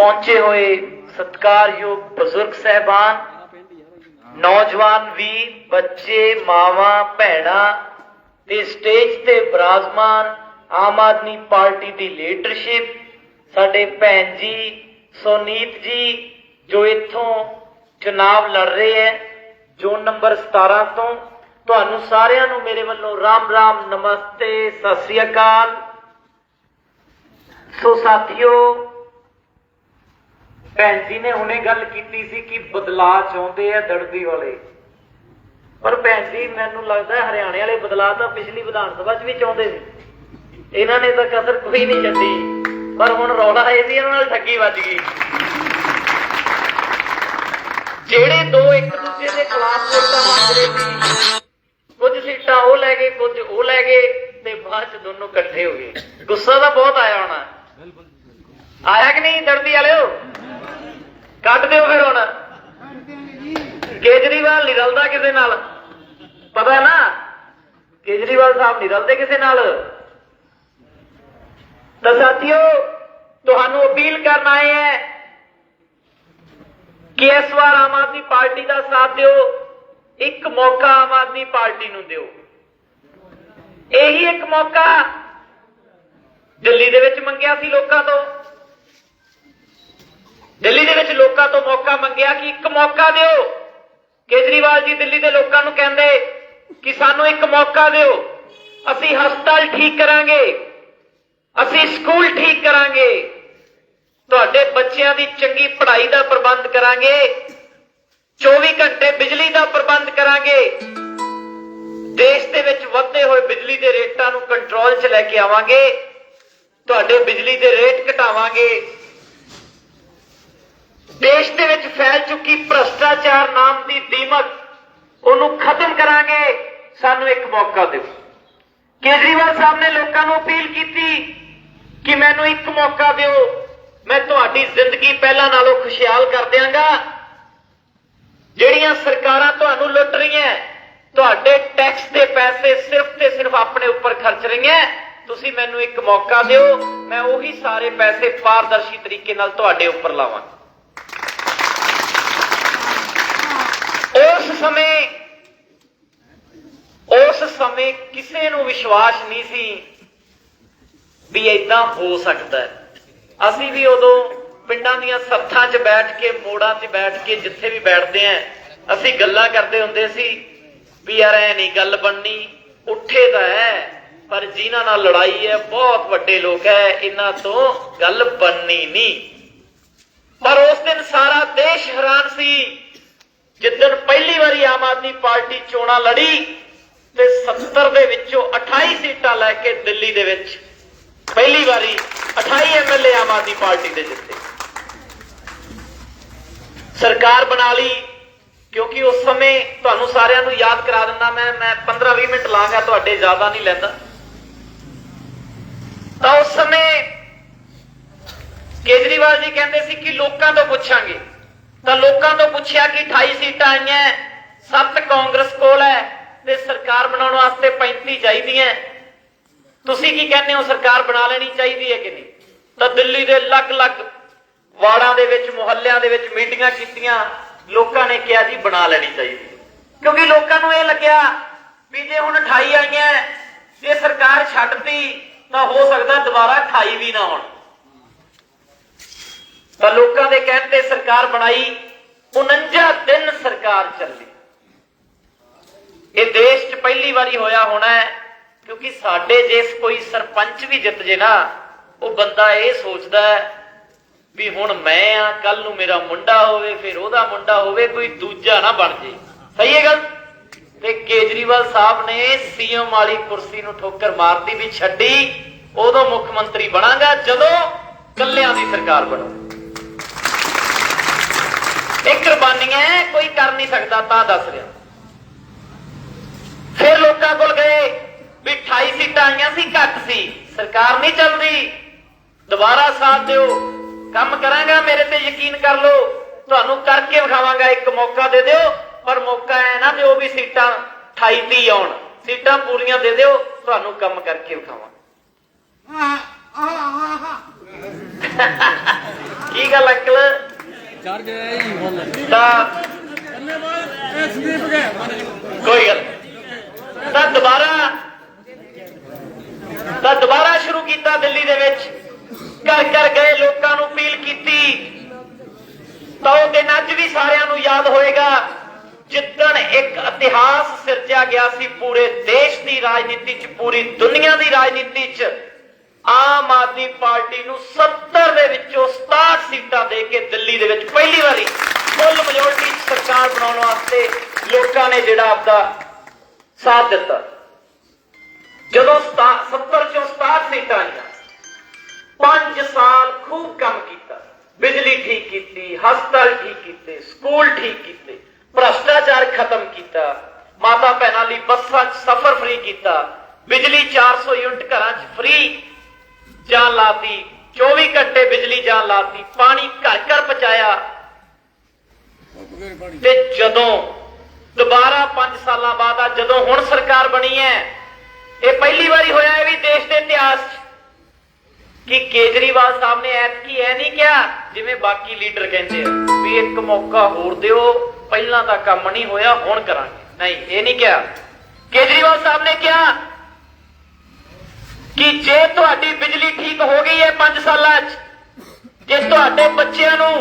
ਪਹੁੰਚੇ ਹੋਏ ਸਤਿਕਾਰਯੋਗ ਬਜ਼ੁਰਗ ਸਹਿਬਾਨ, ਨੌਜਵਾਨ ਵੀ ਬੱਚੇ, ਮਾਵਾਂ, ਭੈਣਾਂ ਤੇ ਸਟੇਜ ਤੇ ਬਰਾਜ਼ਮਾਨ ਆਮ ਆਦਮੀ ਪਾਰਟੀ ਦੀ ਲੀਡਰਸ਼ਿਪ, ਸਾਡੇ ਭੈਣ ਜੀ ਸੋਨੀਤ ਜੀ, ਜੋ ਇੱਥੋਂ ਚੁਣਾਵ ਲੜ ਰਹੇ ਹੈ, ਜ਼ੋਨ ਨੰਬਰ 17 ਤੋਂ। ਤੁਹਾਨੂੰ ਸਾਰਿਆਂ ਨੂੰ ਮੇਰੇ ਵੱਲੋਂ ਰਾਮ ਰਾਮ, ਨਮਸਤੇ, ਸਤਿ ਸ੍ਰੀ ਅਕਾਲ। ਸੋ ਸਾਥੀਓ ਭੈਣ ਜੀ ਨੇ ਹੁਣੇ ਗੱਲ ਕੀਤੀ ਸੀ ਕਿ ਬਦਲਾਅ ਚਾਹੁੰਦੇ ਆ ਦੜਬੀ ਵਾਲੇ। ਪਰ ਭੈਣ ਜੀ, ਮੈਨੂੰ ਲੱਗਦਾ ਹਰਿਆਣੇ ਵਾਲੇ ਬਦਲਾਅ ਤਾਂ ਪਿਛਲੀ ਵਿਧਾਨ ਸਭਾ 'ਚ ਵੀ ਚਾਹੁੰਦੇ ਸੀ। ਇਹਨਾਂ ਨੇ ਤਾਂ ਕਸਰ ਕੋਈ ਨਹੀਂ ਛੱਡੀ। ਪਰ ਹੁਣ ਰੌਲਾ ਇਹ ਸੀ ਇਹਨਾਂ ਨਾਲ ਠੱਗੀ ਵੱਜ ਗਈ। ਜਿਹੜੇ ਦੋ ਇੱਕ ਦੂਜੇ ਦੇ ਖਿਲਾਫ ਵੋਟਾਂ ਮੰਗ ਸੀ, ਕੁਝ ਸੀਟਾਂ ਉਹ ਲੈ ਗਏ, ਕੁਝ ਉਹ ਲੈ ਗਏ ਤੇ ਬਾਅਦ ਚ ਦੋਨੋਂ ਇਕੱਠੇ ਹੋ ਗਏ। ਗੁੱਸਾ ਤਾਂ ਬਹੁਤ ਆਇਆ ਹੋਣਾ। ਆਇਆ ਕਿ ਨਹੀਂ ਦਰਦੀ ਵਾਲਿਓ? ਕੱਢ ਦਿਓ ਫਿਰ ਹੁਣ। ਕੇਜਰੀਵਾਲ ਨਹੀਂ ਰਲਦਾ ਕਿਸੇ ਨਾਲ? ਪਤਾ ਨਾ, ਕੇਜਰੀਵਾਲ ਸਾਹਿਬ ਨਹੀਂ ਰਲਦੇ ਕਿਸੇ ਨਾਲ? ਤਾਂ ਸਾਥੀਓ, ਤੁਹਾਨੂੰ ਅਪੀਲ ਕਰਨ ਆਏ ਹੈ ਕਿ ਇਸ ਵਾਰ ਆਮ ਆਦਮੀ ਪਾਰਟੀ ਦਾ ਸਾਥ ਦਿਓ, ਇੱਕ ਮੌਕਾ ਆਮ ਆਦਮੀ ਪਾਰਟੀ ਨੂੰ ਦਿਓ। ਇਹੀ ਇੱਕ ਮੌਕਾ ਦਿੱਲੀ ਦੇ ਵਿੱਚ ਮੰਗਿਆ ਸੀ ਲੋਕਾਂ ਤੋਂ। ਦਿੱਲੀ ਦੇ ਵਿੱਚ ਲੋਕਾਂ ਤੋਂ ਮੌਕਾ ਮੰਗਿਆ ਕਿ ਇੱਕ ਮੌਕਾ ਦਿਓ। ਕੇਜਰੀਵਾਲ ਜੀ ਦਿੱਲੀ ਦੇ ਲੋਕਾਂ ਨੂੰ ਕਹਿੰਦੇ ਕਿ ਸਾਨੂੰ ਇੱਕ ਮੌਕਾ ਦਿਓ। ਅਸੀਂ ਹਸਪਤਾਲ ਠੀਕ ਕਰਾਂਗੇ। ਅਸੀਂ ਸਕੂਲ ਠੀਕ ਕਰਾਂਗੇ। ਤੁਹਾਡੇ ਬੱਚਿਆਂ ਦੀ ਚੰਗੀ ਪੜ੍ਹਾਈ ਦਾ ਪ੍ਰਬੰਧ ਕਰਾਂਗੇ। 24 ਘੰਟੇ ਬਿਜਲੀ ਦਾ ਪ੍ਰਬੰਧ ਕਰਾਂਗੇ। ਦੇਸ਼ ਦੇ ਵਿੱਚ ਵੱਧਦੇ ਹੋਏ ਬਿਜਲੀ ਦੇ ਰੇਟਾਂ ਨੂੰ ਕੰਟਰੋਲ 'ਚ ਲੈ ਕੇ ਆਵਾਂਗੇ। ਤੁਹਾਡੇ ਬਿਜਲੀ ਦੇ ਰੇਟ ਘਟਾਵਾਂਗੇ। ਦੇਸ਼ ਦੇ ਵਿੱਚ ਫੈਲ ਚੁੱਕੀ ਭ੍ਰਸ਼ਟਾਚਾਰ ਨਾਮ ਦੀ ਦੀਮਕ, ਉਹਨੂੰ ਖਤਮ ਕਰਾਂਗੇ, ਸਾਨੂੰ ਇੱਕ ਮੌਕਾ ਦਿਓ। ਕੇਜਰੀਵਾਲ ਸਾਹਿਬ ਨੇ ਲੋਕਾਂ ਨੂੰ ਅਪੀਲ ਕੀਤੀ ਕਿ ਮੈਨੂੰ ਇੱਕ ਮੌਕਾ ਦਿਓ। ਮੈਂ ਤੁਹਾਡੀ ਜ਼ਿੰਦਗੀ ਪਹਿਲਾਂ ਨਾਲੋਂ ਖੁਸ਼ਹਾਲ ਕਰ ਦਿਆਂਗਾ। ਜਿਹੜੀਆਂ ਸਰਕਾਰਾਂ ਤੁਹਾਨੂੰ ਲੁੱਟ ਰਹੀਆਂ, ਤੁਹਾਡੇ ਟੈਕਸ ਦੇ ਪੈਸੇ ਸਿਰਫ ਤੇ ਸਿਰਫ ਆਪਣੇ ਉੱਪਰ ਖਰਚ ਰਹੀਆਂ, ਤੁਸੀਂ ਮੈਨੂੰ ਇੱਕ ਮੌਕਾ ਦਿਓ। ਮੈਂ ਉਹੀ ਸਾਰੇ ਪੈਸੇ ਪਾਰਦਰਸ਼ੀ ਤਰੀਕੇ ਨਾਲ ਤੁਹਾਡੇ ਉੱਪਰ ਲਾਵਾਂਗਾ। ਉਸ ਸਮੇਂ ਉਸ ਸਮੇਂ ਕਿਸੇ ਨੂੰ ਵਿਸ਼ਵਾਸ ਨਹੀਂ ਸੀ ਵੀ ਇਦਾਂ ਹੋ ਸਕਦਾ ਅਸੀਂ ਵੀ ਉਦੋਂ ਪਿੰਡਾਂ ਦੀਆਂ ਸੱਥਾਂ 'ਚ ਬੈਠ ਕੇ, ਮੋੜਾਂ 'ਚ ਬੈਠ ਕੇ ਜਿੱਥੇ ਵੀ ਬੈਠਦੇ ਆਂ ਅਸੀਂ ਗੱਲਾਂ ਕਰਦੇ ਹੁੰਦੇ ਸੀ ਵੀ ਯਾਰ ਐ ਨਹੀਂ ਗੱਲ ਬਣਨੀ, ਉੱਠੇ ਤਾਂ ਹੈ, ਪਰ ਜਿਨ੍ਹਾਂ ਨਾਲ ਲੜਾਈ ਹੈ, ਬਹੁਤ ਵੱਡੇ ਲੋਕ ਹੈ, ਇਹਨਾਂ ਤੋਂ ਗੱਲ ਬਣਨੀ ਨਹੀਂ। ਪਰ ਉਸ ਦਿਨ ਸਾਰਾ ਦੇਸ਼ ਹੈਰਾਨ ਸੀ ਜਿੱਦਣ ਪਹਿਲੀ ਵਾਰੀ ਆਮ ਆਦਮੀ ਪਾਰਟੀ ਚੋਣਾਂ ਲੜੀ ਤੇ 70 ਦੇ ਵਿੱਚੋਂ 28 ਸੀਟਾਂ ਲੈ ਕੇ ਦਿੱਲੀ ਦੇ ਵਿੱਚ ਪਹਿਲੀ ਵਾਰੀ 28 ਐਮਐਲਏ ਆਮ ਆਦਮੀ ਪਾਰਟੀ ਦੇ ਜਿੱਤੇ। ਸਰਕਾਰ ਬਣਾ ਲਈ, ਕਿਉਂਕਿ ਉਸ ਸਮੇਂ ਤੁਹਾਨੂੰ ਸਾਰਿਆਂ ਨੂੰ ਯਾਦ ਕਰਾ ਦਿੰਦਾ ਮੈਂ ਮੈਂ 15-20 ਮਿੰਟ ਲਾਂਗਾ ਤੁਹਾਡੇ ਜ਼ਿਆਦਾ ਨਹੀਂ ਲੈਂਦਾ। ਤਾਂ ਉਸ ਸਮੇਂ ਕੇਜਰੀਵਾਲ ਜੀ ਕਹਿੰਦੇ ਸੀ ਕਿ ਲੋਕਾਂ ਤੋਂ ਪੁੱਛਾਂਗੇ। ਤਾਂ ਲੋਕਾਂ ਤੋਂ ਪੁੱਛਿਆ ਕਿ 28 ਸੀਟਾਂ ਆਈਆਂ, ਸੱਤ ਕਾਂਗਰਸ ਕੋਲ ਹੈ ਤੇ ਸਰਕਾਰ ਬਣਾਉਣ ਵਾਸਤੇ 35 ਚਾਹੀਦੀਆਂ। ਤੁਸੀਂ ਕੀ ਕਹਿੰਦੇ ਹੋ, ਸਰਕਾਰ ਬਣਾ ਲੈਣੀ ਚਾਹੀਦੀ ਹੈ ਕਿ ਨਹੀਂ? ਤਾਂ ਦਿੱਲੀ ਦੇ ਅਲੱਗ-ਅਲੱਗ ਵਾਰਡਾਂ ਦੇ ਵਿੱਚ, ਮੁਹੱਲਿਆਂ ਦੇ ਵਿੱਚ ਮੀਟਿੰਗਾਂ ਕੀਤੀਆਂ, ਲੋਕਾਂ ਨੇ ਕਿਹਾ ਜੀ ਬਣਾ ਲੈਣੀ ਚਾਹੀਦੀ। ਕਿਉਂਕਿ ਲੋਕਾਂ ਨੂੰ ਇਹ ਲੱਗਿਆ ਵੀ ਜੇ ਹੁਣ 28 ਆਈਆਂ, ਜੇ ਸਰਕਾਰ ਛੱਡਤੀ, ਤਾਂ ਹੋ ਸਕਦਾ ਦੁਬਾਰਾ 28 ਵੀ ਨਾ ਹੋਣ। ਤਾਂ ਲੋਕਾਂ ਦੇ ਕਹਿਣ ਤੇ ਸਰਕਾਰ ਬਣਾਈ 49 ਦਿਨ ਸਰਕਾਰ ਚੱਲੀ। ਇਹ ਦੇਸ਼ 'ਚ ਪਹਿਲੀ ਵਾਰੀ ਹੋਇਆ ਹੋਣਾ ਹੈ, ਕਿਉਂਕਿ ਸਾਡੇ ਜੇ ਕੋਈ ਸਰਪੰਚ ਵੀ ਜਿੱਤ ਜੇ ਨਾ, ਉਹ ਬੰਦਾ ਇਹ ਸੋਚਦਾ ਹੈ ਵੀ ਹੁਣ ਮੈਂ ਆ, ਕੱਲ ਨੂੰ ਮੇਰਾ ਮੁੰਡਾ ਹੋਵੇ, ਫਿਰ ਉਹਦਾ ਮੁੰਡਾ ਹੋਵੇ, ਕੋਈ ਦੂਜਾ ਨਾ ਬਣ ਜੇ। ਸਹੀ ਹੈ ਗੱਲ? ਤੇ ਕੇਜਰੀਵਾਲ ਸਾਹਿਬ ਨੇ ਸੀਐਮ ਵਾਲੀ ਕੁਰਸੀ ਨੂੰ ਠੋਕਰ ਮਾਰਦੀ ਵੀ ਛੱਡੀ, ਉਦੋਂ ਮੁੱਖ ਮੰਤਰੀ ਬਣਾਗਾ ਜਦੋਂ ਕੱਲਿਆਂ ਦੀ ਸਰਕਾਰ ਬਣੂ। ਇਹ ਕੁਰਬਾਨੀਆਂ ਕੋਈ ਕਰ ਨਹੀਂ ਸਕਦਾ ਤਾਂ ਦੱਸ ਰਿਹਾ। ਫਿਰ ਲੋਕਾਂ ਕੋਲ ਗਏ ਵੀ 28 ਸੀਟਾਂ ਆਈਆਂ ਸੀ ਘੱਟ ਸੀ। ਸਰਕਾਰ ਨਹੀਂ ਚੱਲਦੀ। ਦੁਬਾਰਾ ਸਾਥ ਦਿਓ। ਕੰਮ ਕਰਾਂਗਾ ਮੇਰੇ ਤੇ ਯਕੀਨ ਕਰ ਲਓ। ਤੁਹਾਨੂੰ ਕਰਕੇ ਵਿਖਾਵਾਂਗਾ ਇੱਕ ਮੌਕਾ ਦੇ ਦਿਓ ਪਰ ਮੌਕਾ ਐ ਨਾ ਦਿਓ ਵੀ ਸੀਟਾਂ 28 ਦੀ ਆਉਣ। ਸੀਟਾਂ ਪੂਰੀਆਂ ਦੇ ਦਿਓ ਤੁਹਾਨੂੰ ਕੰਮ ਕਰਕੇ ਵਿਖਾਵਾਂ ਕੀ ਗੱਲ ਅੰਕਲ? ਤਾਂ ਐਸਦੀਪ ਗਏ ਕੋਈ ਗੱਲ ਨਹੀਂ। ਤਾਂ ਦੁਬਾਰਾ ਤਾਂ ਦੁਬਾਰਾ ਸ਼ੁਰੂ ਕੀਤਾ ਦਿੱਲੀ ਦੇ ਵਿੱਚ। ਘਰ ਘਰ ਗਏ ਲੋਕਾਂ ਨੂੰ ਅਪੀਲ ਕੀਤੀ। ਤਾਂ ਉਹ ਦਿਨ ਅੱਜ ਵੀ ਸਾਰਿਆਂ ਨੂੰ ਯਾਦ ਹੋਏਗਾ ਜਿੱਦਣ ਇੱਕ ਇਤਿਹਾਸ ਸਿਰਜਿਆ ਗਿਆ ਸੀ ਪੂਰੇ ਦੇਸ਼ ਦੀ ਰਾਜਨੀਤੀ 'ਚ ਪੂਰੀ ਦੁਨੀਆ ਦੀ ਰਾਜਨੀਤੀ 'ਚ। ਆਮ ਆਦਮੀ ਪਾਰਟੀ ਨੂੰ 70 ਦੇ ਵਿੱਚੋਂ 67 ਸੀਟਾਂ ਦੇ ਕੇ ਦਿੱਲੀ ਦੇ ਵਿੱਚ ਪਹਿਲੀ ਵਾਰੀ ਫੁੱਲ ਮੈਜੋਰਟੀ ਸਰਕਾਰ ਬਣਾਉਣ ਵਾਸਤੇ ਲੋਕਾਂ ਨੇ ਜਿਹੜਾ ਆਪਦਾ ਸਾਥ ਦਿੱਤਾ। ਜਦੋਂ 70 ਚੋਂ 67 ਸੀਟਾਂ ਆਈਆਂ 5 ਸਾਲ ਖੂਬ ਕੰਮ ਕੀਤਾ। ਬਿਜਲੀ ਠੀਕ ਕੀਤੀ, ਹਸਪਤਾਲ ਠੀਕ ਕੀਤੇ, ਸਕੂਲ ਠੀਕ ਕੀਤੇ, ਭ੍ਰਸ਼ਟਾਚਾਰ ਖਤਮ ਕੀਤਾ ਮਾਤਾ ਭੈਣਾਂ ਲਈ ਬੱਸਾਂ 'ਚ ਸਫ਼ਰ ਫ੍ਰੀ ਕੀਤਾ, ਬਿਜਲੀ 400 ਯੂਨਿਟ ਘਰਾਂ 'ਚ ਫ੍ਰੀ ਜਾਨ ਲਾਤੀ 24 ਘੰਟੇ ਬਿਜਲੀ ਜਾਨ ਲਾਤੀ, ਪਾਣੀ ਘਰ ਘਰ ਪਹੁੰਚਾਇਆ। ਤੇ ਜਦੋਂ, ਦੁਬਾਰਾ 5 ਸਾਲਾਂ ਬਾਅਦ ਆ, ਜਦੋਂ ਹੁਣ ਸਰਕਾਰ ਬਣੀ ਹੈ, ਇਹ ਪਹਿਲੀ ਵਾਰੀ ਹੋਇਆ ਹੈ ਵੀ ਦੇਸ਼ ਦੇ ਇਤਿਹਾਸ 'ਚ। ਕਿ ਕੇਜਰੀਵਾਲ ਸਾਹਿਬ ਨੇ ਐਤਕੀ ਐ ਨਹੀਂ ਕਿਹਾ, ਜਿਵੇਂ ਬਾਕੀ ਲੀਡਰ ਕਹਿੰਦੇ ਆ, ਵੀ ਇੱਕ ਮੌਕਾ ਹੋਰ ਦਿਓ, ਪਹਿਲਾਂ ਤਾਂ ਕੰਮ ਨਹੀਂ ਹੋਇਆ, ਹੁਣ ਕਰਾਂਗੇ। ਨਹੀਂ, ਇਹ ਨਹੀਂ ਕਿਹਾ। ਕੇਜਰੀਵਾਲ ਸਾਹਿਬ ਨੇ ਕਿਹਾ ਕਿ ਜੇ ਤੁਹਾਡੀ ਬਿਜਲੀ ਠੀਕ ਹੋ ਗਈ ਹੈ 5 ਸਾਲਾਂ 'ਚ, ਜੇ ਤੁਹਾਡੇ ਬੱਚਿਆਂ ਨੂੰ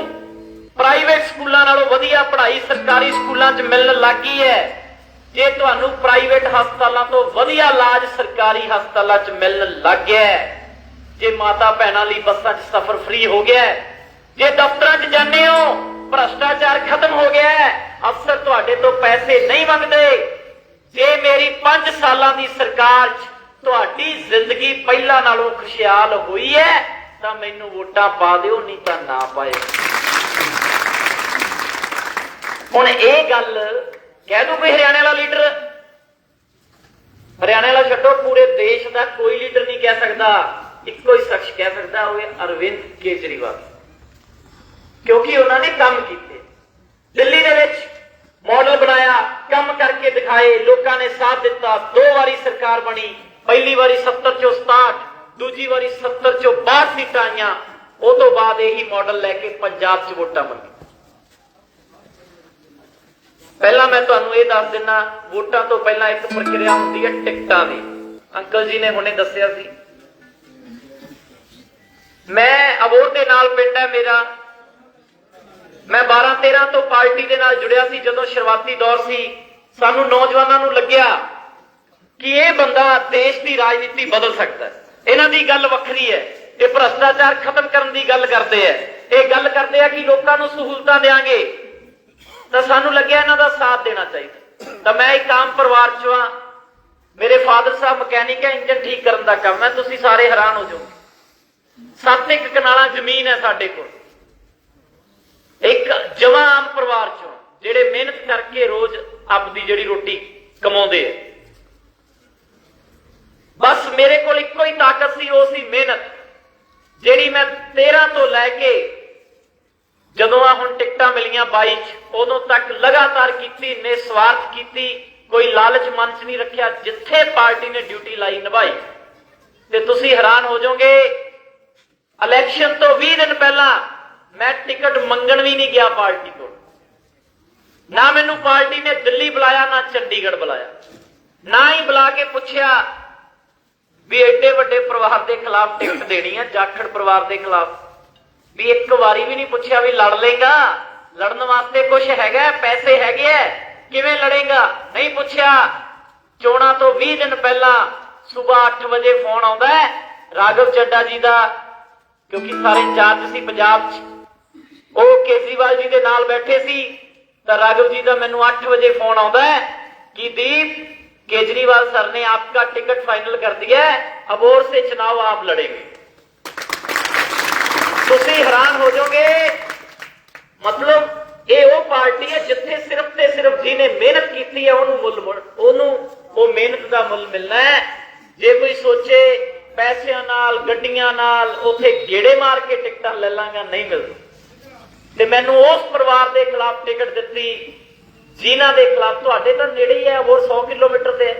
ਪ੍ਰਾਈਵੇਟ ਸਕੂਲਾਂ ਨਾਲੋਂ ਵਧੀਆ ਪੜ੍ਹਾਈ ਸਰਕਾਰੀ ਸਕੂਲਾਂ 'ਚ ਮਿਲਣ ਲੱਗ ਗਈ ਹੈ, ਜੇ ਤੁਹਾਨੂੰ ਪ੍ਰਾਈਵੇਟ ਹਸਪਤਾਲਾਂ ਤੋਂ ਵਧੀਆ ਇਲਾਜ ਸਰਕਾਰੀ ਹਸਪਤਾਲਾਂ 'ਚ ਮਿਲਣ ਲੱਗ ਗਿਆ ਜੇ ਮਾਤਾ ਭੈਣਾਂ ਲਈ ਬੱਸਾਂ 'ਚ ਸਫ਼ਰ ਫ੍ਰੀ ਹੋ ਗਿਆ ਜੇ ਦਫ਼ਤਰਾਂ 'ਚ ਜਾਂਦੇ ਹੋ, ਭ੍ਰਸ਼ਟਾਚਾਰ ਖਤਮ ਹੋ ਗਿਆ ਅਫਸਰ ਤੁਹਾਡੇ ਤੋਂ ਪੈਸੇ ਨਹੀਂ ਮੰਗਦੇ, ਜੇ ਮੇਰੀ 5 ਸਾਲਾਂ ਦੀ ਸਰਕਾਰ 'ਚ ਤੁਹਾਡੀ ਜ਼ਿੰਦਗੀ ਪਹਿਲਾਂ ਨਾਲੋਂ ਖੁਸ਼ਹਾਲ ਹੋਈ ਹੈ, ਤਾਂ ਮੈਨੂੰ ਵੋਟਾਂ ਪਾ ਦਿਓ, ਨਹੀਂ ਤਾਂ ਨਾ ਪਾਇਓ। ਹੁਣ ਇਹ ਗੱਲ ਕਹਿ ਦੂ ਕੋਈ ਹਰਿਆਣੇ ਵਾਲਾ ਲੀਡਰ। ਹਰਿਆਣੇ ਵਾਲਾ ਛੱਡੋ, ਪੂਰੇ ਦੇਸ਼ ਦਾ ਕੋਈ ਲੀਡਰ ਨਹੀਂ ਕਹਿ ਸਕਦਾ। ਇੱਕੋ ਹੀ ਸ਼ਖਸ ਕਹਿ ਸਕਦਾ, ਉਹ ਅਰਵਿੰਦ ਕੇਜਰੀਵਾਲ। ਕਿਉਂਕਿ ਉਹਨਾਂ ਨੇ ਕੰਮ ਕੀਤੇ। ਦਿੱਲੀ ਦੇ ਵਿੱਚ ਮਾਡਲ ਬਣਾਇਆ, ਕੰਮ ਕਰਕੇ ਦਿਖਾਏ, ਲੋਕਾਂ ਨੇ ਸਾਥ ਦਿੱਤਾ, ਦੋ ਵਾਰੀ ਸਰਕਾਰ ਬਣੀ। ਪਹਿਲੀ ਵਾਰੀ 70 ਚੋਂ 67 ਦੂਜੀ ਵਾਰੀ 70 ਚੋਂ 62 ਸੀਟਾਂ ਆਈਆਂ। ਉਹ ਤੋਂ ਬਾਅਦ ਇਹੀ ਮਾਡਲ ਲੈ ਕੇ ਪੰਜਾਬ 'ਚ ਵੋਟਾਂ ਮੰਗੀ ਪਹਿਲਾਂ ਮੈਂ ਤੁਹਾਨੂੰ ਇਹ ਦੱਸ ਦਿੰਨਾ, ਵੋਟਾਂ ਤੋਂ ਪਹਿਲਾਂ ਇੱਕ ਪ੍ਰਕਿਰਿਆ ਹੁੰਦੀ ਹੈ ਟਿਕਟਾਂ ਦੀ। ਅੰਕਲ ਜੀ ਨੇ ਹੁਣੇ ਦੱਸਿਆ ਸੀ। ਮੈਂ ਅਬੋਰ ਦੇ ਨਾਲ ਪਿੰਡ ਹੈ ਮੇਰਾ। ਮੈਂ 12 13 ਤੋਂ ਪਾਰਟੀ ਦੇ ਨਾਲ ਜੁੜਿਆ ਸੀ ਜਦੋਂ ਸ਼ੁਰੂਆਤੀ ਦੌਰ ਸੀ। ਸਾਨੂੰ ਨੌਜਵਾਨਾਂ ਨੂੰ ਲੱਗਿਆ ਕਿ ਇਹ ਬੰਦਾ ਦੇਸ਼ ਦੀ ਰਾਜਨੀਤੀ ਬਦਲ ਸਕਦਾ ਇਹਨਾਂ ਦੀ ਗੱਲ ਵੱਖਰੀ ਹੈ ਇਹ ਭ੍ਰਸ਼ਟਾਚਾਰ ਖਤਮ ਕਰਨ ਦੀ ਗੱਲ ਕਰਦੇ ਆ ਇਹ ਗੱਲ ਕਰਦੇ ਆ ਕਿ ਲੋਕਾਂ ਨੂੰ ਸਹੂਲਤਾਂ ਦੇਾਂਗੇ ਤਾਂ ਸਾਨੂੰ ਲੱਗਿਆ ਇਹਨਾਂ ਦਾ ਸਾਥ ਦੇਣਾ ਚਾਹੀਦਾ ਤਾਂ ਮੈਂ ਇੱਕ ਆਮ ਪਰਿਵਾਰ ਚੋਂ ਆ ਮੇਰੇ ਫਾਦਰ ਸਾਹਿਬ ਮਕੈਨਿਕ ਹੈ ਇੰਜਨ ਠੀਕ ਕਰਨ ਦਾ ਕੰਮ ਹੈ। ਤੁਸੀਂ ਸਾਰੇ ਹੈਰਾਨ ਹੋ ਜਾਓਗੇ। ਸੱਤ ਇੱਕ ਕਨਾਲਾਂ ਜ਼ਮੀਨ ਹੈ ਸਾਡੇ ਕੋਲ। ਇੱਕ ਜਵਾਂ ਆਮ ਪਰਿਵਾਰ ਚੋਂ, ਜਿਹੜੇ ਮਿਹਨਤ ਕਰਕੇ ਰੋਜ਼ ਆਪਦੀ ਜਿਹੜੀ ਰੋਟੀ ਕਮਾਉਂਦੇ ਆ। ਬਸ ਮੇਰੇ ਕੋਲ ਇੱਕੋ ਹੀ ਤਾਕਤ ਸੀ, ਉਹ ਸੀ ਮਿਹਨਤ, ਜਿਹੜੀ ਮੈਂ 13 ਤੋਂ ਲੈ ਕੇ ਜਦੋਂ ਆ ਹੁਣ ਟਿਕਟਾਂ ਮਿਲੀਆਂ 22 ਚ, ਉਦੋਂ ਤੱਕ ਲਗਾਤਾਰ ਕੀਤੀ, ਨਿਸਵਾਰਥ ਕੀਤੀ, ਕੋਈ ਲਾਲਚ ਮਨ ਚ ਨਹੀਂ ਰੱਖਿਆ, ਜਿੱਥੇ ਪਾਰਟੀ ਨੇ ਡਿਊਟੀ ਲਾਈ ਨਿਭਾਈ। ਤੇ ਤੁਸੀਂ ਹੈਰਾਨ ਹੋ ਜਾਓਗੇ, ਇਲੈਕਸ਼ਨ ਤੋਂ 20 ਦਿਨ ਪਹਿਲਾਂ ਮੈਂ ਟਿਕਟ ਮੰਗਣ ਵੀ ਨਹੀਂ ਗਿਆ ਪਾਰਟੀ ਕੋਲ। ਨਾ ਮੈਨੂੰ ਪਾਰਟੀ ਨੇ ਦਿੱਲੀ ਬੁਲਾਇਆ, ਨਾ ਚੰਡੀਗੜ੍ਹ ਬੁਲਾਇਆ। ਨਾ ਹੀ ਬੁਲਾ ਕੇ ਪੁੱਛਿਆ ਵੀ ਐਡੇ ਵੱਡੇ ਪਰਿਵਾਰ ਦੇ ਖਿਲਾਫ ਟਿਕਟ ਦੇਣੀ ਆ, ਜਾਖੜ ਪਰਿਵਾਰ ਦੇ ਖਿਲਾਫ। ਵੀ ਇੱਕ ਵਾਰੀ ਵੀ ਨਹੀਂ ਪੁੱਛਿਆ ਵੀ ਲੜ ਲੇਗਾ ਲੜਨ ਵਾਸਤੇ ਕੁਝ ਹੈਗਾ ਪੈਸੇ ਹੈਗੇ ਕਿਵੇਂ ਲੜੇਗਾ? ਨਹੀਂ ਪੁੱਛਿਆ। ਚੋਣਾਂ ਤੋਂ 20 ਦਿਨ ਪਹਿਲਾਂ ਸਵੇਰ 8 ਵਜੇ ਫੋਨ ਆਉਂਦਾ ਹੈ, ਰਾਘਵ ਚੱਡਾ ਜੀ ਦਾ, ਕਿਉਂਕਿ ਸਾਰੇ ਇੰਚਾਰਜ ਸੀ ਪੰਜਾਬ 'ਚ। ਉਹ ਕੇਜਰੀਵਾਲ ਜੀ ਦੇ ਨਾਲ ਬੈਠੇ ਸੀ। ਤਾਂ ਰਾਘਵ ਜੀ ਦਾ ਮੈਨੂੰ 8 ਵਜੇ ਫੋਨ ਆਉਂਦਾ ਹੈ ਕਿ ਦੀਪ केजरीवाल सर ने आपका टिकट फाइनल कर दिया है अबोर से चुनाव आप लड़ेंगे ਤੁਸੀਂ ਹੈਰਾਨ ਹੋ ਜਾਓਗੇ ਮਤਲਬ ਇਹ ਉਹ ਪਾਰਟੀ ਹੈ ਜਿੱਥੇ ਸਿਰਫ ਤੇ ਸਿਰਫ ਜਿਹਨੇ ਮਿਹਨਤ ਕੀਤੀ ਹੈ ਉਹਨੂੰ ਮੁੱਲ ਮੁੜ- ਉਹਨੂੰ ਉਹ ਮਿਹਨਤ ਦਾ ਮੁੱਲ ਮਿਲਣਾ ਹੈ ਜੇ ਕੋਈ ਸੋਚੇ ਪੈਸਿਆਂ ਨਾਲ ਗੱਡੀਆਂ ਨਾਲ ਉਥੇ ਗੇੜੇ ਮਾਰ ਕੇ ਟਿਕਟਾਂ ਲੈ ਲਾਂਗਾ ਨਹੀਂ ਮਿਲਦਾ ਤੇ ਮੈਨੂੰ ਉਸ ਪਰਿਵਾਰ ਦੇ ਖਿਲਾਫ ਟਿਕਟ ਦਿੱਤੀ ਜਿਨ੍ਹਾਂ ਦੇ ਖਿਲਾਫ ਤੁਹਾਡੇ ਤਾਂ ਨੇੜੇ ਹੀ ਹੈ, ਹੋਰ 100 ਕਿਲੋਮੀਟਰ ਤੇ।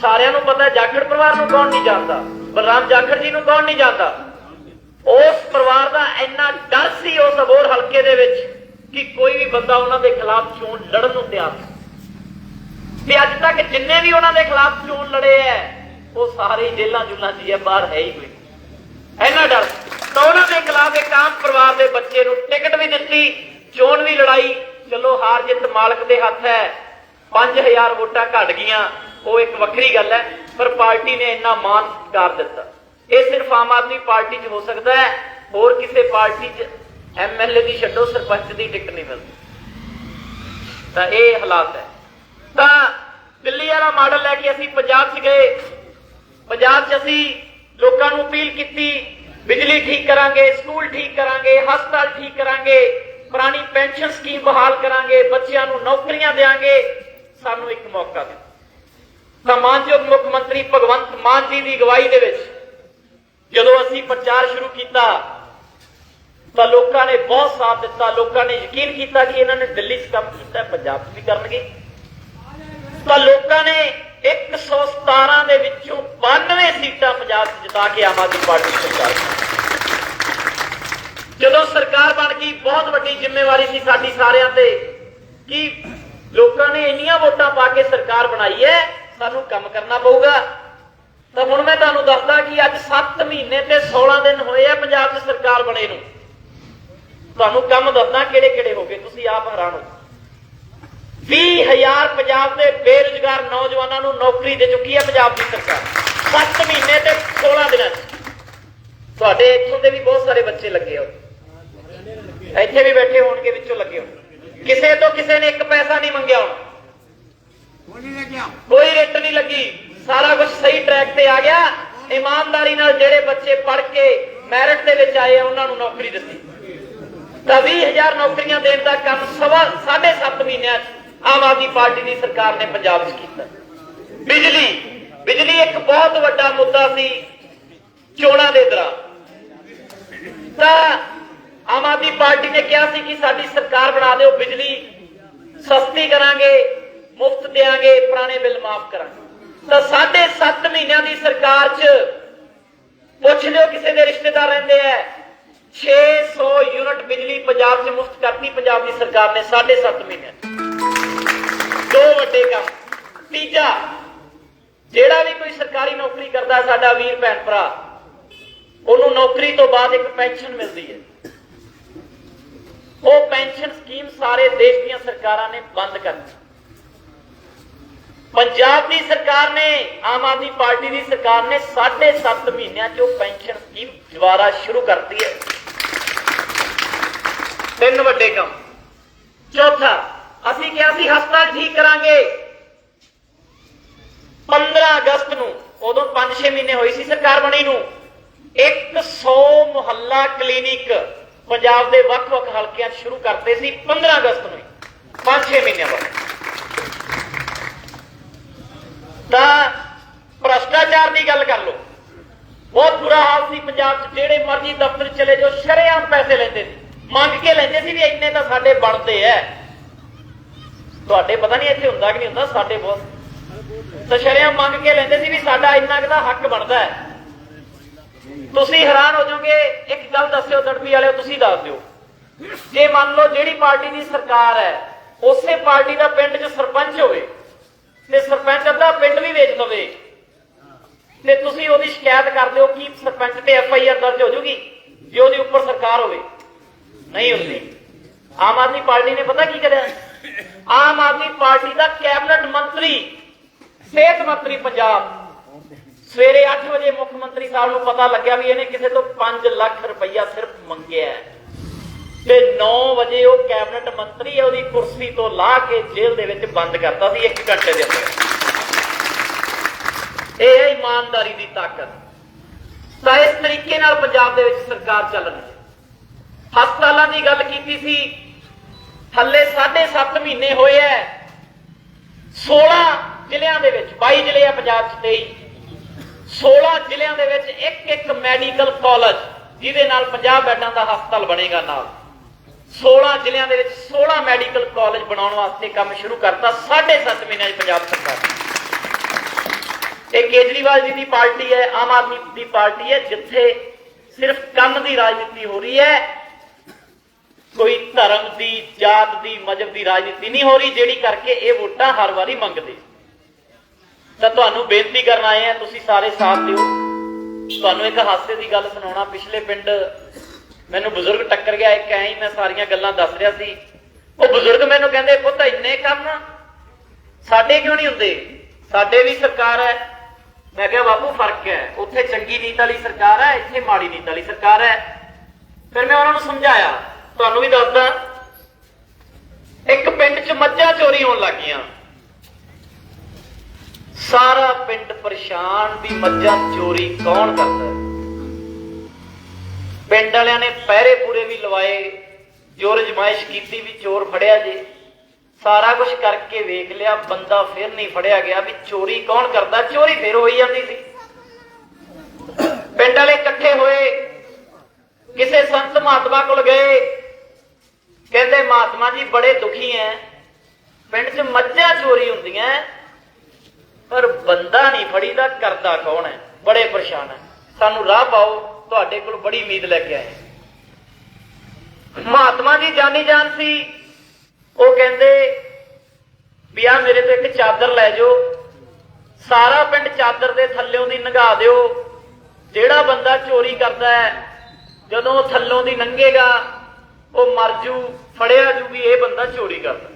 ਸਾਰਿਆਂ ਨੂੰ ਪਤਾ ਜਾਖੜ ਪਰਿਵਾਰ ਨੂੰ ਕੌਣ ਨਹੀਂ ਜਾਣਦਾ। ਬਲਰਾਮ ਜਾਖੜ ਜੀ ਨੂੰ ਕੌਣ ਨਹੀਂ ਜਾਣਦਾ? ਉਸ ਪਰਿਵਾਰ ਦਾ ਇੰਨਾ ਡਰ ਸੀ ਉਸ ਅਬੋਰ ਹਲਕੇ ਦੇ ਵਿੱਚ ਕਿ ਕੋਈ ਵੀ ਬੰਦਾ ਉਹਨਾਂ ਦੇ ਖਿਲਾਫ ਚੋਣ ਲੜਨ ਨੂੰ ਤਿਆਰ ਸੀ ਤੇ ਅੱਜ ਤੱਕ ਜਿੰਨੇ ਵੀ ਉਹਨਾਂ ਦੇ ਖਿਲਾਫ ਚੋਣ ਲੜੇ ਐ ਉਹ ਸਾਰੇ ਜੇਲਾਂ ਜੁਲਾਂ 'ਚ ਬਾਹਰ ਹੈ ਹੀ ਕੋਈ ਇੰਨਾ ਡਰ ਤਾਂ ਉਹਨਾਂ ਦੇ ਖਿਲਾਫ ਇੱਕ ਆਮ ਪਰਿਵਾਰ ਦੇ ਬੱਚੇ ਨੂੰ ਟਿਕਟ ਵੀ ਦਿੱਤੀ, ਚੋਣ ਵੀ ਲੜਾਈ ਚਲੋ ਹਾਰ ਜਿੱਤ ਮਾਲਕ ਦੇ ਹੱਥ ਹੈ। 5000 ਵੋਟਾਂ ਘਟ ਗਈਆਂ, ਉਹ ਇੱਕ ਵੱਖਰੀ ਗੱਲ ਹੈ, ਪਰ ਪਾਰਟੀ ਨੇ ਇੰਨਾ ਮਾਨ ਸਤਿਕਾਰ ਦਿੱਤਾ। ਇਹ ਸਿਰਫ ਆਮ ਆਦਮੀ ਪਾਰਟੀ 'ਚ ਹੋ ਸਕਦਾ ਹੈ, ਹੋਰ ਕਿਸੇ ਪਾਰਟੀ 'ਚ ਐਮਐਲਏ ਦੀ ਛੱਡੋ, ਸਰਪੰਚ ਦੀ ਟਿਕਟ ਨਹੀਂ ਮਿਲਦੀ। ਤਾਂ ਇਹ ਹਾਲਾਤ ਹੈ। ਤਾਂ ਦਿੱਲੀ ਵਾਲਾ ਮਾਡਲ ਲੈ ਕੇ ਅਸੀਂ ਪੰਜਾਬ 'ਚ ਗਏ। ਪੰਜਾਬ 'ਚ ਅਸੀਂ ਲੋਕਾਂ ਨੂੰ ਅਪੀਲ ਕੀਤੀ, ਬਿਜਲੀ ਠੀਕ ਕਰਾਂਗੇ, ਸਕੂਲ ਠੀਕ ਕਰਾਂਗੇ, ਹਸਪਤਾਲ ਠੀਕ ਕਰਾਂਗੇ। ਪੁਰਾਣੀ ਪੈਨਸ਼ਨ ਸਕੀਮ ਬਹਾਲ ਕਰਾਂਗੇ, ਬੱਚਿਆਂ ਨੂੰ ਨੌਕਰੀਆਂ ਦੇਵਾਂਗੇ ਸਾਨੂੰ ਇੱਕ ਮੌਕਾ ਦਿਓ ਤਾਂ ਮੁੱਖ ਮੰਤਰੀ ਭਗਵੰਤ ਮਾਨ ਜੀ ਦੀ ਅਗਵਾਈ ਦੇ ਵਿੱਚ ਜਦੋਂ ਅਸੀਂ ਪ੍ਰਚਾਰ ਸ਼ੁਰੂ ਕੀਤਾ, ਤਾਂ ਲੋਕਾਂ ਨੇ ਬਹੁਤ ਸਾਥ ਦਿੱਤਾ, ਲੋਕਾਂ ਨੇ ਯਕੀਨ ਕੀਤਾ ਕਿ ਇਹਨਾਂ ਨੇ ਦਿੱਲੀ 'ਚ ਕੰਮ ਕੀਤਾ, ਪੰਜਾਬ 'ਚ ਵੀ ਕਰਨਗੇ ਤਾਂ ਲੋਕਾਂ ਨੇ 117 ਦੇ ਵਿੱਚੋਂ 92 ਸੀਟਾਂ ਪੰਜਾਬ 'ਚ ਜਿਤਾ ਕੇ ਆਮ ਆਦਮੀ ਪਾਰਟੀ ਦੀ ਸਰਕਾਰ ਬਣਾਈ। ਜਦੋਂ ਸਰਕਾਰ ਬਣ ਗਈ, ਬਹੁਤ ਵੱਡੀ ਜ਼ਿੰਮੇਵਾਰੀ ਸੀ ਸਾਡੀ ਸਾਰਿਆਂ ਤੇ ਕਿ ਲੋਕਾਂ ਨੇ ਇੰਨੀਆਂ ਵੋਟਾਂ ਪਾ ਕੇ ਸਰਕਾਰ ਬਣਾਈ ਹੈ, ਸਾਨੂੰ ਕੰਮ ਕਰਨਾ ਪਊਗਾ। ਤਾਂ ਹੁਣ ਮੈਂ ਤੁਹਾਨੂੰ ਦੱਸਦਾ ਕਿ ਅੱਜ 7 ਮਹੀਨੇ ਤੇ 16 ਦਿਨ ਹੋਏ ਆ ਪੰਜਾਬ 'ਚ ਸਰਕਾਰ ਬਣੇ ਨੂੰ। ਤੁਹਾਨੂੰ ਕੰਮ ਦੱਸਣਾ ਕਿਹੜੇ ਕਿਹੜੇ ਹੋ ਗਏ, ਤੁਸੀਂ ਆਪ ਹੈਰਾਨ ਹੋ। 20000 ਪੰਜਾਬ ਦੇ ਬੇਰੁਜ਼ਗਾਰ ਨੌਜਵਾਨਾਂ ਨੂੰ ਨੌਕਰੀ ਦੇ ਚੁੱਕੀ ਹੈ ਪੰਜਾਬ ਦੀ ਸਰਕਾਰ। 7 ਮਹੀਨੇ ਤੇ 16 ਦਿਨਾਂ 'ਚ। ਤੁਹਾਡੇ ਇੱਥੋਂ ਦੇ ਵੀ ਬਹੁਤ ਸਾਰੇ ਬੱਚੇ ਲੱਗੇ ਹੋ ਇੱਥੇ ਵੀ ਬੈਠੇ ਹੋਣਗੇ ਵਿੱਚੋਂ ਲੱਗੇ ਹੋ ਕਿਸੇ ਤੋਂ ਕਿਸੇ ਨੇ ਇੱਕ ਪੈਸਾ ਨਹੀਂ ਮੰਗਿਆ ਹੁਣ। ਕੋਈ ਰਿੱਟ ਨਹੀਂ ਲੱਗੀ। ਸਾਰਾ ਕੁਝ ਸਹੀ ਟਰੈਕ ਤੇ ਆ ਗਿਆ। ਇਮਾਨਦਾਰੀ ਨਾਲ ਜਿਹੜੇ ਬੱਚੇ ਪੜ੍ਹ ਕੇ ਮੈਰਿਟ ਦੇ ਵਿੱਚ ਆਏ ਆ, ਉਹਨਾਂ ਨੂੰ ਨੌਕਰੀ ਦਿੱਤੀ। ਤਾਂ 20000 ਨੌਕਰੀਆਂ ਦੇਣ ਦਾ ਕੰਮ ਸਵਾ 7.5 ਮਹੀਨਿਆਂ 'ਚ ਆਮ ਆਦਮੀ ਪਾਰਟੀ ਦੀ ਸਰਕਾਰ ਨੇ ਪੰਜਾਬ 'ਚ ਕੀਤਾ। ਬਿਜਲੀ ਬਿਜਲੀ ਇੱਕ ਬਹੁਤ ਵੱਡਾ ਮੁੱਦਾ ਸੀ ਚੋਣਾਂ ਦੇ ਦੌਰਾਨ। ਤਾਂ ਆਮ ਆਦਮੀ ਪਾਰਟੀ ਨੇ ਕਿਹਾ ਸੀ ਕਿ ਸਾਡੀ ਸਰਕਾਰ ਬਣਾ ਦਿਓ ਬਿਜਲੀ, ਸਸਤੀ ਕਰਾਂਗੇ, ਮੁਫਤ ਦੇਾਂਗੇ ਪੁਰਾਣੇ ਬਿੱਲ ਮਾਫ ਕਰਾਂਗੇ। ਤਾਂ ਸਾਢੇ 7 ਮਹੀਨਿਆਂ ਦੀ ਸਰਕਾਰ 'ਚ ਪੁੱਛ ਲਿਓ ਕਿਸੇ ਦੇ ਰਿਸ਼ਤੇਦਾਰ ਰਹਿੰਦੇ ਆ 600 ਯੂਨਿਟ ਬਿਜਲੀ ਪੰਜਾਬ 'ਚ ਮੁਫਤ ਕਰਤੀ ਪੰਜਾਬ ਦੀ ਸਰਕਾਰ ਨੇ ਸਾਢੇ 7 ਮਹੀਨਿਆਂ ਦੋ ਵੱਡੇ ਕੰਮ। ਤੀਜਾ, ਜਿਹੜਾ ਵੀ ਕੋਈ ਸਰਕਾਰੀ ਨੌਕਰੀ ਕਰਦਾ, ਸਾਡਾ ਵੀਰ, ਭੈਣ, ਭਰਾ, ਉਹਨੂੰ ਨੌਕਰੀ ਤੋਂ ਬਾਅਦ ਇੱਕ ਪੈਨਸ਼ਨ ਮਿਲਦੀ ਹੈ। ਉਹ ਪੈਨਸ਼ਨ ਸਕੀਮ ਸਾਰੇ ਦੇਸ਼ ਦੀਆਂ ਸਰਕਾਰਾਂ ਨੇ ਬੰਦ ਕਰ ਪੰਜਾਬ ਦੀ ਸਰਕਾਰ ਨੇ, ਆਮ ਆਦਮੀ ਪਾਰਟੀ ਦੀ ਸਰਕਾਰ ਨੇ 7.5 ਮਹੀਨਿਆਂ 'ਚ ਉਹ ਪੈਨਸ਼ਨ ਸਕੀਮ ਦੁਬਾਰਾ ਸ਼ੁਰੂ ਕਰਤੀ ਹੈ। ਤਿੰਨ ਵੱਡੇ ਕੰਮ। ਚੌਥਾ, ਅਸੀਂ ਕਿਹਾ ਸੀ ਹਸਪਤਾਲ ਠੀਕ ਕਰਾਂਗੇ। 15 ਅਗਸਤ ਨੂੰ, ਉਦੋਂ 5-6 ਮਹੀਨੇ ਹੋਈ ਸੀ ਸਰਕਾਰ ਬਣੀ ਨੂੰ। 100 ਮੁਹੱਲਾ ਕਲੀਨਿਕ ਪੰਜਾਬ ਦੇ ਵੱਖ-ਵੱਖ ਹਲਕਿਆਂ 'ਚ ਸ਼ੁਰੂ ਕਰਤੇ ਸੀ 15 ਅਗਸਤ ਨੂੰ 5-6 ਮਹੀਨਿਆਂ ਬਾਅਦ। ਤਾਂ ਭ੍ਰਸ਼ਟਾਚਾਰ ਦੀ ਗੱਲ ਕਰ ਲਓ, ਬਹੁਤ ਬੁਰਾ ਹਾਲ ਸੀ ਪੰਜਾਬ 'ਚ, ਜਿਹੜੇ ਮਰਜ਼ੀ ਦਫ਼ਤਰ ਚਲੇ ਜਾਓ, ਸ਼ਰੇਆਮ ਪੈਸੇ ਲੈਂਦੇ ਸੀ, ਮੰਗ ਕੇ ਲੈਂਦੇ ਸੀ ਵੀ ਇੰਨੇ ਤਾਂ ਸਾਡੇ ਬਣਦੇ ਐ। ਤੁਹਾਡੇ ਪਤਾ ਨਹੀਂ ਇੱਥੇ ਹੁੰਦਾ ਕਿ ਨਹੀਂ ਹੁੰਦਾ, ਸਾਡੇ ਬਹੁਤ ਤਾਂ ਸ਼ਰੇਆਮ ਮੰਗ ਕੇ ਲੈਂਦੇ ਸੀ ਵੀ ਸਾਡਾ ਇੰਨਾ ਕੁ ਦਾ ਹੱਕ ਬਣਦਾ ਹੈ ਤੁਸੀਂ ਹੈਰਾਨ ਹੋ ਜਾਓਗੇ, ਇੱਕ ਗੱਲ ਦੱਸਿਓ ਦੜਬੀ ਵਾਲਿਓ, ਤੁਸੀਂ ਦੱਸ ਦਿਓ। ਜੇ ਮੰਨ ਲਓ ਜਿਹੜੀ ਪਾਰਟੀ ਦੀ ਸਰਕਾਰ ਹੈ, ਉਸੇ ਪਾਰਟੀ ਦਾ ਪਿੰਡ 'ਚ ਸਰਪੰਚ ਹੋਵੇ, ਤੇ ਸਰਪੰਚ ਅੱਧਾ ਪਿੰਡ ਵੀ ਵੇਚ ਦਵੇ, ਤੇ ਤੁਸੀਂ ਉਹਦੀ ਸ਼ਿਕਾਇਤ ਕਰਦੇ ਹੋ ਕਿ ਸਰਪੰਚ ਤੇ ਐਫ ਆਈ ਆਰ ਦਰਜ ਹੋ ਜੂਗੀ, ਜੇ ਉਹਦੇ ਉੱਪਰ ਸਰਕਾਰ ਹੋਵੇ। ਨਹੀਂ ਹੁੰਦੀ। ਆਮ ਆਦਮੀ ਪਾਰਟੀ ਨੇ ਪਤਾ ਕੀ ਕਰਿਆ? ਆਮ ਆਦਮੀ ਪਾਰਟੀ ਦਾ ਕੈਬਨਿਟ ਮੰਤਰੀ, ਸਿਹਤ ਮੰਤਰੀ ਪੰਜਾਬ ਸਵੇਰੇ 8 ਵਜੇ ਮੁੱਖ ਮੰਤਰੀ ਸਾਹਿਬ ਨੂੰ ਪਤਾ ਲੱਗਿਆ ਵੀ ਇਹਨੇ ਕਿਸੇ ਤੋਂ 5 ਲੱਖ ਰੁਪਈਆ ਸਿਰਫ ਮੰਗਿਆ ਤੇ 9 ਵਜੇ ਉਹ ਕੈਬਨਿਟ ਮੰਤਰੀ ਹੈ, ਉਹਦੀ ਕੁਰਸੀ ਤੋਂ ਲਾ ਕੇ ਜੇਲ੍ਹ ਦੇ ਵਿੱਚ ਬੰਦ ਕਰਤਾ ਸੀ 1 ਘੰਟੇ ਦੇ ਅੰਦਰ। ਇਹ ਹੈ ਇਮਾਨਦਾਰੀ ਦੀ ਤਾਕਤ। ਤਾਂ ਇਸ ਤਰੀਕੇ ਨਾਲ ਪੰਜਾਬ ਦੇ ਵਿੱਚ ਸਰਕਾਰ ਚੱਲ ਰਹੀ ਹੈ। ਹਸਪਤਾਲਾਂ ਦੀ ਗੱਲ ਕੀਤੀ ਸੀ ਥੱਲੇ 7.5 ਮਹੀਨੇ ਹੋਏ ਐ 16 ਜ਼ਿਲ੍ਹਿਆਂ ਦੇ ਵਿੱਚ 22 ਜ਼ਿਲ੍ਹੇ ਆ ਪੰਜਾਬ 'ਚ 23 16 ਜ਼ਿਲ੍ਹਿਆਂ ਦੇ ਵਿੱਚ ਇੱਕ ਇੱਕ ਮੈਡੀਕਲ ਕਾਲਜ ਜਿਹਦੇ ਨਾਲ 50 ਬੈੱਡਾਂ ਦਾ ਹਸਪਤਾਲ ਬਣੇਗਾ ਨਾਲ। 16 ਜ਼ਿਲ੍ਹਿਆਂ ਦੇ ਵਿੱਚ 16 ਮੈਡੀਕਲ ਕਾਲਜ ਬਣਾਉਣ ਵਾਸਤੇ ਕੰਮ ਸ਼ੁਰੂ ਕਰਤਾ। 7.5 ਮਹੀਨਿਆਂ 'ਚ ਪੰਜਾਬ ਸਰਕਾਰ ਇਹ ਕੇਜਰੀਵਾਲ ਜੀ ਦੀ ਪਾਰਟੀ ਹੈ, ਆਮ ਆਦਮੀ ਦੀ ਪਾਰਟੀ ਹੈ, ਜਿੱਥੇ ਸਿਰਫ ਕੰਮ ਦੀ ਰਾਜਨੀਤੀ ਹੋ ਰਹੀ ਹੈ। ਕੋਈ ਧਰਮ ਦੀ, ਜਾਤ ਦੀ, ਮਜਹਬ ਦੀ ਰਾਜਨੀਤੀ ਨਹੀਂ ਹੋ ਰਹੀ, ਜਿਹੜੀ ਕਰਕੇ ਇਹ ਵੋਟਾਂ ਹਰ ਵਾਰੀ ਮੰਗਦੇ। ਤਾਂ ਤੁਹਾਨੂੰ ਬੇਨਤੀ ਕਰਨ ਆਏ ਆ, ਤੁਸੀਂ ਸਾਰੇ ਸਾਥ ਦਿਓ। ਤੁਹਾਨੂੰ ਇੱਕ ਹਾਸੇ ਦੀ ਗੱਲ ਸੁਣਾਉਣਾ, ਪਿਛਲੇ ਪਿੰਡ ਮੈਨੂੰ ਬਜ਼ੁਰਗ ਟੱਕਰ ਗਿਆ, ਇੱਕ ਐਂ ਹੀ ਮੈਂ ਸਾਰੀਆਂ ਗੱਲਾਂ ਦੱਸ ਰਿਹਾ ਸੀ। ਉਹ ਬਜ਼ੁਰਗ ਮੈਨੂੰ ਕਹਿੰਦੇ, ਪੁੱਤ, ਇੰਨੇ ਕੰਮ ਸਾਡੇ ਕਿਉਂ ਨਹੀਂ ਹੁੰਦੇ? ਸਾਡੇ ਵੀ ਸਰਕਾਰ ਹੈ। ਮੈਂ ਕਿਹਾ, ਬਾਪੂ, ਫ਼ਰਕ ਹੈ। ਉੱਥੇ ਚੰਗੀ ਨੀਤ ਵਾਲੀ ਸਰਕਾਰ ਹੈ, ਇੱਥੇ ਮਾੜੀ ਨੀਤ ਵਾਲੀ ਸਰਕਾਰ ਹੈ। ਫਿਰ ਮੈਂ ਉਹਨਾਂ ਨੂੰ ਸਮਝਾਇਆ। ਤੁਹਾਨੂੰ ਵੀ ਦੱਸਦਾ, ਇੱਕ ਪਿੰਡ 'ਚ ਮੱਝਾਂ ਚੋਰੀ ਹੋਣ ਲੱਗੀਆਂ ਸਾਰਾ ਪਿੰਡ ਪਰੇਸ਼ਾਨ ਵੀ ਮੱਝਾਂ ਚੋਰੀ ਕੌਣ ਕਰਦਾ ਪਿੰਡ ਵਾਲਿਆਂ ਨੇ ਪਹਿਰੇ ਪੂਰੇ ਵੀ ਲਵਾਏ, ਜੋ ਰਜਮਾਇਸ਼ ਕੀਤੀ ਵੀ ਚੋਰ ਫੜਿਆ ਜੇ। ਸਾਰਾ ਕੁਝ ਕਰਕੇ ਵੇਖ ਲਿਆ, ਬੰਦਾ ਫਿਰ ਨਹੀਂ ਫੜਿਆ ਗਿਆ ਵੀ ਚੋਰੀ ਕੌਣ ਕਰਦਾ, ਚੋਰੀ ਫਿਰ ਹੋਈ ਜਾਂਦੀ ਸੀ। ਪਿੰਡ ਵਾਲੇ ਇਕੱਠੇ ਹੋਏ, ਕਿਸੇ ਸੰਤ ਮਹਾਤਮਾ ਕੋਲ ਗਏ। ਕਹਿੰਦੇ, ਮਹਾਤਮਾ ਜੀ, ਬੜੇ ਦੁਖੀ ਐ। ਪਿੰਡ 'ਚ ਮੱਝਾਂ ਚੋਰੀ ਹੁੰਦੀਆਂ ਪਰ ਬੰਦਾ ਨਹੀਂ ਫੜੀਦਾ, ਕਰਦਾ ਕੌਣ ਹੈ? ਬੜੇ ਪਰੇਸ਼ਾਨ ਹੈ। ਸਾਨੂੰ ਰਾਹ ਪਾਓ, ਤੁਹਾਡੇ ਕੋਲ ਬੜੀ ਉਮੀਦ ਲੈ ਕੇ ਆਏ। ਮਹਾਤਮਾ ਜੀ ਜਾਨੀ ਜਾਨ ਸੀ। ਉਹ ਕਹਿੰਦੇ ਵੀ ਆ ਮੇਰੇ ਤੋਂ ਇੱਕ ਚਾਦਰ ਲੈ ਜਾਓ। ਸਾਰਾ ਪਿੰਡ ਚਾਦਰ ਦੇ ਥੱਲਿਓਂ ਦੀ ਨੰਗਾ ਦਿਓ। ਜਿਹੜਾ ਬੰਦਾ ਚੋਰੀ ਕਰਦਾ ਹੈ, ਜਦੋਂ ਥੱਲੋਂ ਦੀ ਲੰਘੇਗਾ ਉਹ ਮਰ ਜੂ, ਫੜਿਆ ਜੂ ਵੀ ਇਹ ਬੰਦਾ ਚੋਰੀ ਕਰਦਾ।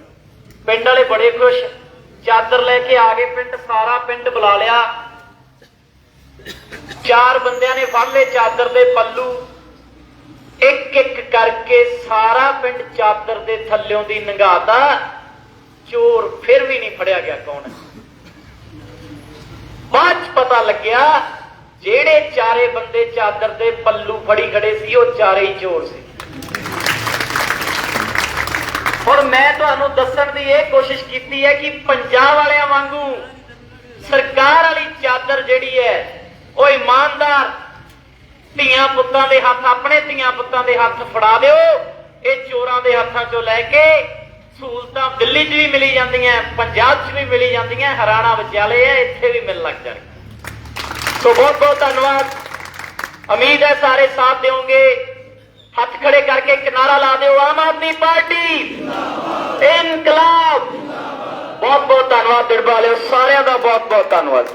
ਪਿੰਡ ਵਾਲੇ ਬੜੇ ਖੁਸ਼। ਚਾਦਰ ਲੈ ਕੇ ਆ ਗਏ ਪਿੰਡ, ਸਾਰਾ ਪਿੰਡ ਬੁਲਾ ਲਿਆ। ਚਾਰ ਬੰਦਿਆਂ ਨੇ ਫੜ ਲਏ ਚਾਦਰ ਦੇ ਪੱਲੂ। ਇੱਕ ਇੱਕ ਕਰਕੇ ਸਾਰਾ ਪਿੰਡ ਚਾਦਰ ਦੇ ਥੱਲਿਓਂ ਦੀ ਨੰਗਾਤਾ ਚੋਰ ਫਿਰ ਵੀ ਨਹੀਂ ਫੜਿਆ ਗਿਆ ਕੌਣ। ਹੈ ਬਾਅਦ 'ਚ ਪਤਾ ਲੱਗਿਆ, ਜਿਹੜੇ ਚਾਰੇ ਬੰਦੇ ਚਾਦਰ ਦੇ ਪੱਲੂ ਫੜੀ ਖੜੇ ਸੀ, ਉਹ ਚਾਰੇ ਹੀ ਚੋਰ ਸੀ। ਹੁਣ ਮੈਂ ਤੁਹਾਨੂੰ ਦੱਸਣ ਦੀ ਇਹ ਕੋਸ਼ਿਸ਼ ਕੀਤੀ ਹੈ ਕਿ ਪੰਜਾਬ ਵਾਲਿਆਂ ਵਾਂਗੂ ਸਰਕਾਰ ਵਾਲੀ ਚਾਦਰ ਜਿਹੜੀ ਹੈ, ਉਹ ਇਮਾਨਦਾਰ ਧੀਆਂ ਪੁੱਤਾਂ ਦੇ ਹੱਥ, ਆਪਣੇ ਧੀਆਂ ਪੁੱਤਾਂ ਦੇ ਹੱਥ ਫੜਾ ਦਿਓ। ਇਹ ਚੋਰਾਂ ਦੇ ਹੱਥਾਂ 'ਚੋਂ ਲੈ ਕੇ ਸਹੂਲਤਾਂ ਦਿੱਲੀ 'ਚ ਵੀ ਮਿਲੀ ਜਾਂਦੀਆਂ, ਪੰਜਾਬ 'ਚ ਵੀ ਮਿਲੀ ਜਾਂਦੀਆਂ, ਹਰਿਆਣਾ ਵਿਚਾਲੇ ਹੈ ਇੱਥੇ ਵੀ ਮਿਲਣ ਲੱਗ ਜਾਣਗੇ। ਸੋ ਬਹੁਤ ਬਹੁਤ ਧੰਨਵਾਦ। ਉਮੀਦ ਹੈ ਸਾਰੇ ਸਾਥ ਦਿਓਗੇ। ਹੱਥ ਖੜੇ ਕਰਕੇ ਕਿਨਾਰਾ ਲਾ ਦਿਓ, ਆਮ ਆਦਮੀ ਪਾਰਟੀ। ਇਨਕਲਾਬ। ਬਹੁਤ ਬਹੁਤ ਧੰਨਵਾਦ ਦਿੜਬਾ ਸਾਰਿਆਂ ਦਾ ਬਹੁਤ ਬਹੁਤ ਧੰਨਵਾਦ।